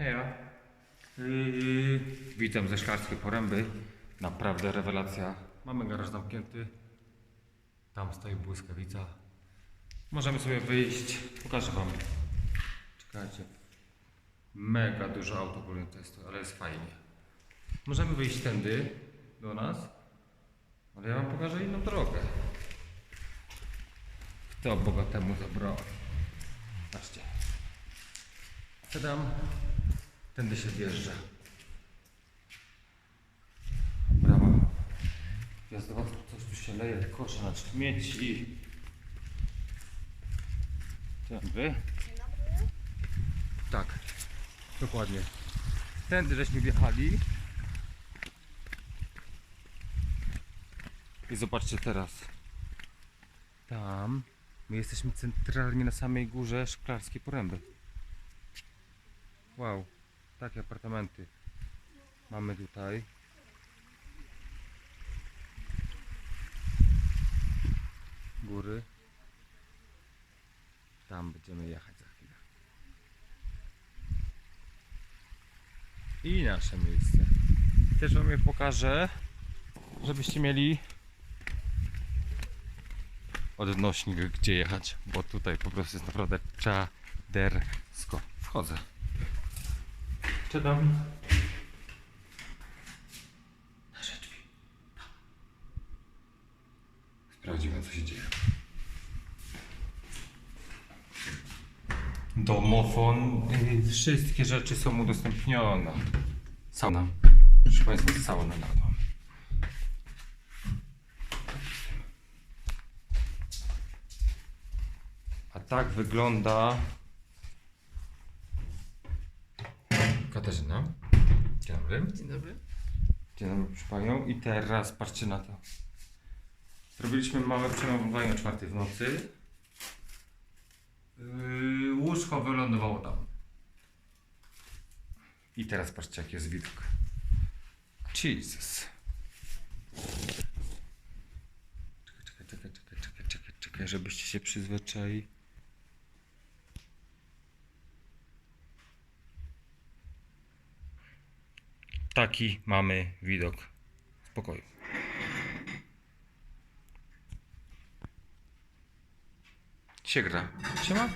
Heja. Yy, witam ze Szklarskiej Poręby. Naprawdę rewelacja. Mamy garaż zamknięty. Tam stoi błyskawica. Możemy sobie wyjść. Pokażę Wam. Czekajcie. Mega dużo aut ogólnie to jest, ale jest fajnie. Możemy wyjść tędy do nas. Ale ja Wam pokażę inną drogę. Kto bogatemu zabrał? Patrzcie. Tadam. Tędy się wjeżdża. Brawa. Jazdowa, coś tu się leje, kosze na śmieci. Tędy. Tak, dokładnie. Tędy żeśmy wjechali. I zobaczcie teraz. Tam. My jesteśmy centralnie na samej górze Szklarskiej Poręby. Wow, takie apartamenty mamy tutaj. Góry. Tam będziemy jechać za chwilę. I nasze miejsce. Też wam je pokażę, żebyście mieli odnośnik gdzie jechać, bo tutaj po prostu jest naprawdę czadersko. Wchodzę. Czytam. Nasze drzwi. Sprawdzimy, co się dzieje. Domofon. y, Wszystkie rzeczy są udostępnione. Sauna. Proszę Państwa, sauna na dom. A tak wygląda Katarzyna. Dzień dobry. Dzień dobry. Dzień dobry, proszę Panią. I teraz patrzcie na to. Zrobiliśmy małe przenowowanie o czwartej w nocy. Yy, łóżko wylądowało tam. I teraz patrzcie, jaki jest widok. Jesus. Czekaj, czekaj, czekaj, czekaj, czekaj, czekaj, czekaj, żebyście się przyzwyczaili. Taki mamy widok z pokoju. Się gra. Siema.